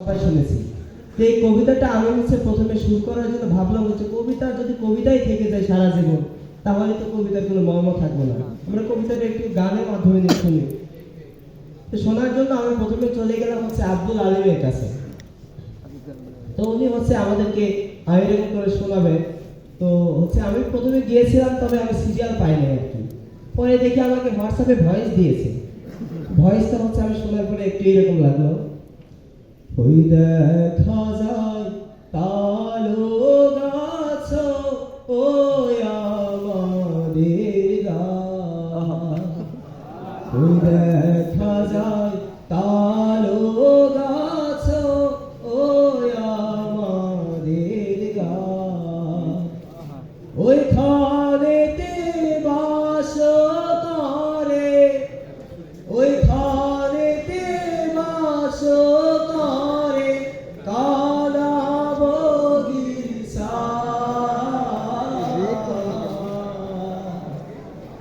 সবাই শুনেছি। তো এই কবিতাটা আমি হচ্ছে প্রথমে শুরু করার জন্য ভাবলাম হচ্ছে কবিতা যদি কবিতাই থেকে যায় সারা জীবন, তাহলে তো কবিতার কোনো মর্ম থাকবে না। আমরা কবিতাটা একটু গানের মাধ্যমে শুনি। তো শোনার জন্য আমি প্রথমে চলে গেলাম হচ্ছে আব্দুল আলিমের কাছে। তো উনি হচ্ছে আমাদেরকে আয়োজন করে শোনাবে। তো হচ্ছে আমি প্রথমে গিয়েছিলাম, তবে আমি সিরিয়াল পাইনি আর কি। পরে দেখি আমাকে হোয়াটসঅ্যাপে ভয়েস দিয়েছে। ভয়েসটা হচ্ছে আমি শোনার পরে একটু এরকম লাগল। ওই দেখা যায় কালো গাছ ওই আমাদের গাছ। ওই যায়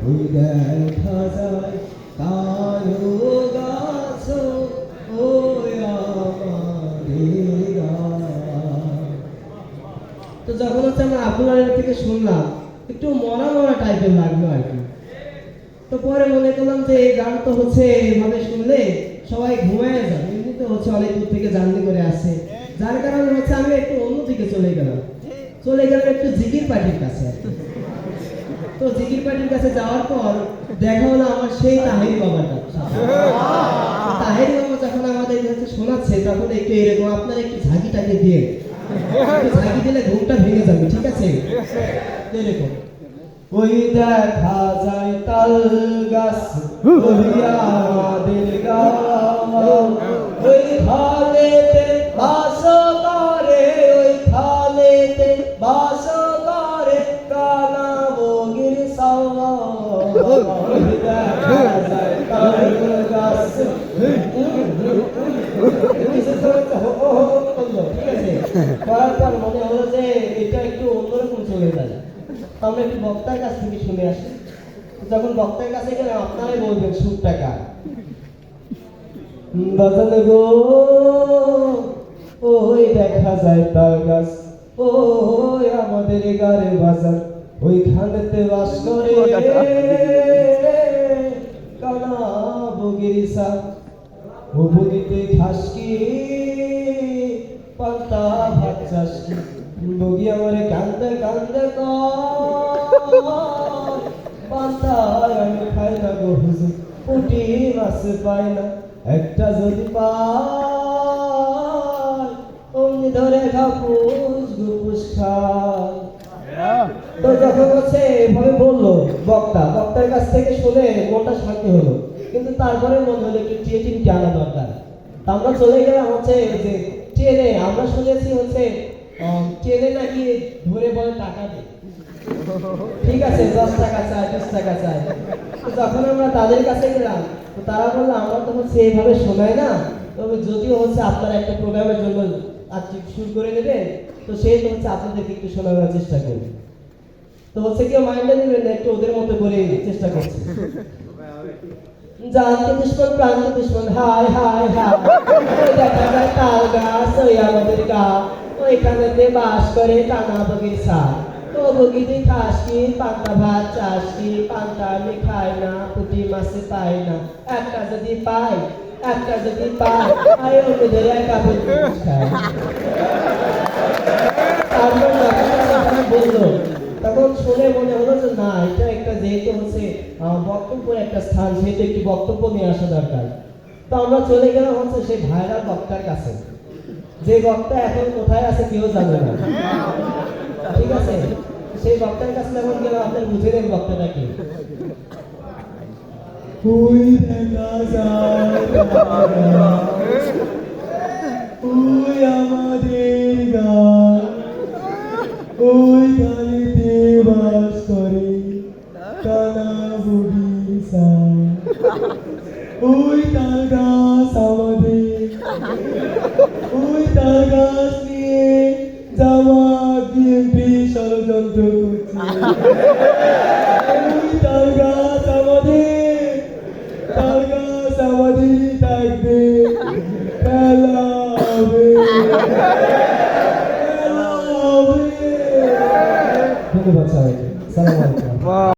তো যখন হচ্ছে আমরা আলীর থেকে শুনলাম, একটু মরা মরা টাইপের লাগল আর কি। তো পরে মনে করলাম যে এই গান তো হচ্ছে এইভাবে শুনলে সবাই ঘুমায় যাবে এমনিতে হচ্ছে অনেক দূর থেকে জার্নি করে আসে। যার কারণে হচ্ছে আমি একটু অন্যদিকে চলে গেলাম। চলে গেলাম একটু জিকির পার্টির কাছে। তো জিকির পার্টির কাছে যাওয়ার পর দেখা হলো আমার সেই তাহির বাবাটা। তাহির বাবা যখন আমাদের হচ্ছে শোনাচ্ছে তখন একটু এরকম আপনার একটু ঝাঁকি টাকি দিয়ে ঝাঁকি দিলে ঘুমটা ভেঙে যাবে ঠিক আছে? এরকম। ওই দেখা যায় তাল গাছ ওই আমাদের গাম ওই খালেতে করার পর মনে হলো যে এটা একটু অন্যরকম চলে যায়। আমরা একটু বক্তার কাছ থেকে শুনে আসি। যখন বক্তার কাছে আপনারাই বলবেন গো ওই দেখা যায় গাছ আমাদের গারে বাজার, ওইখানেতে বাস করে। কানা বগিরিসা ও বগিতে ঘাস পান্তা ভাত চাষ বগি আমারে কান্দে কান্দে একটা যদি পাই ধরে খাপুস গুপুস তো যখন হচ্ছে এভাবে বলল বক্তা, বক্তার কাছ থেকে শুনে মনটা শান্তি হলো। কিন্তু তারপরে মনে হলো একটু ক্রিয়েটিভিটি আনা দরকার। আমরা চলে গেলাম হচ্ছে যে ট্রেনে, আমরা শুনেছি হচ্ছে ট্রেনে নাকি ধরে বলে টাকা দেয়। ঠিক আছে, দশ টাকা চায় বিশ টাকা চায় যখন আমরা তাদের কাছে গেলাম, তো তারা বলল, আমরা তো হচ্ছে এইভাবে শোনাই না। তবে যদিও হচ্ছে আপনারা একটা প্রোগ্রামের জন্য আজকে শুরু করে নেবেন তো সেই তো হচ্ছে আপনাদেরকে একটু শোনানোর চেষ্টা করব। তো হচ্ছে কেউ মাইন্ডে নেবেন না, একটু ওদের মতো করে চেষ্টা করছে। জানতে দুশ্মন প্রান্তে দুশ্মন হাই হাই হাই। দেখা যায় তাল গাছ, ওই আমাদের গা। ওইখানেতে বাস করে টানা বগির সার। ও বগিতে খাস কি? পান্তা ভাত, চাস কি? পান্তা আমি খাই না, পুঁটি মাছে পাই না। একটা যদি পাই, একটা যদি পাই, আয় অন্যদের একা বলতে খাই। বক্তব্যের একটা স্থান সেহেতু একটি বক্তব্য নিয়ে আসা দরকার। তো আমরা চলে গেলাম হচ্ছে সেই ভাইরাল বক্তার কাছে। যে বক্তা এখন কোথায় আছে কেউ জানে না। ঠিক আছে? সেই বক্তার কাছে যেমন গেলাম আপনার বুঝে নেন বক্তাটা কি? ওই দেখা যায় ওই তাল গাছ আমাদের ওই তাল গাছ নিয়ে জামা বিএনপি ষড়যন্ত্র করছে ওই তাল গাছ আমাদের তাল গাছ আমাদেরই থাকবে খেলা হবে ধন্যবাদ সবাইকে সালাম আলাইকুম